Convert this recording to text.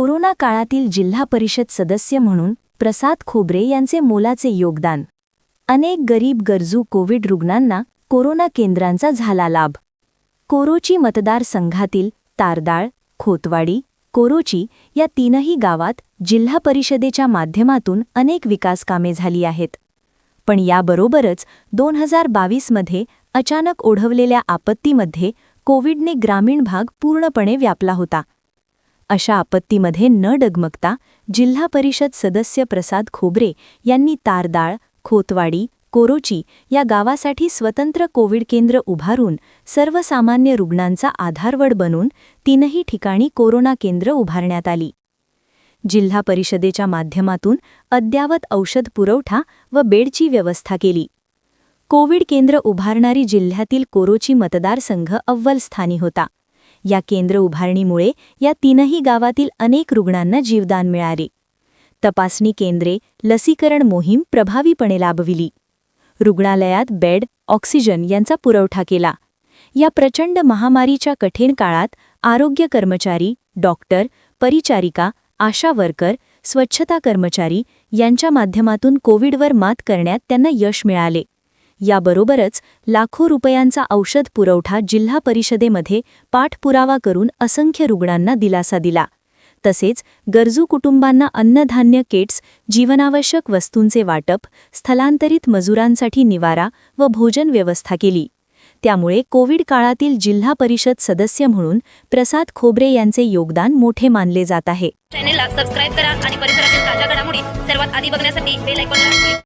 Corona काळातील जिल्हा परिषद सदस्य म्हणून प्रसाद खोबरे यांचे मोलाचे योगदान. अनेक गरीब गरजू कोविड रुग्णांना कोरोना केंद्रांचा झाला लाभ. कोरोची मतदारसंघातील तारदाळ खोतवाडी कोरोची या तीनही गावात जिल्हा परिषदेच्या माध्यमातून अनेक विकासकामे झाली आहेत. पण याबरोबरच दोन हजार बावीसमध्ये अचानक ओढवलेल्या आपत्तीमध्ये कोविडने ग्रामीण भाग पूर्णपणे व्यापला होता. अशा आपत्तीमध्ये न डगमगता जिल्हा परिषद सदस्य प्रसाद खोबरे यांनी तारदाळ खोतवाडी कोरोची या गावासाठी स्वतंत्र कोविड केंद्र उभारून सर्वसामान्य रुग्णांचा आधारवड बनून तीनही ठिकाणी कोरोना केंद्र उभारण्यात आली. जिल्हा परिषदेच्या माध्यमातून अद्यावत औषध पुरवठा व बेडची व्यवस्था केली. कोविड केंद्र उभारणारी जिल्ह्यातील कोरोची मतदारसंघ अव्वल स्थानी होता. या केंद्र उभारणीमुळे या तीनही गावातील अनेक रुग्णांना जीवदान मिळाले. तपासणी केंद्रे लसीकरण मोहीम प्रभावीपणे लाभविली रुग्णालयात बेड ऑक्सिजन यांचा पुरवठा केला. या प्रचंड महामारीच्या कठीण काळात आरोग्य कर्मचारी डॉक्टर परिचारिका आशा वर्कर स्वच्छता कर्मचारी यांच्या माध्यमातून कोविडवर मात करण्यात त्यांना यश मिळाले. याबरोबरच लाखो रुपयांचा औषध पुरवठा जिल्हा परिषदेमध्ये पाठपुरावा करून असंख्य रुग्णांना दिलासा दिला. तसेच गरजू कुटुंबांना अन्नधान्य किट्स जीवनावश्यक वस्तूंचे वाटप स्थलांतरित मजुरांसाठी निवारा व भोजन व्यवस्था केली. त्यामुळे कोविड काळातील जिल्हा परिषद सदस्य म्हणून प्रसाद खोबरे यांचे योगदान मोठे मानले जात आहे. चॅनेलला सबस्क्राईब करा आणि परिसरातील ताज्या घडामोडी सर्वात आधी बघण्यासाठी बेल आयकॉनला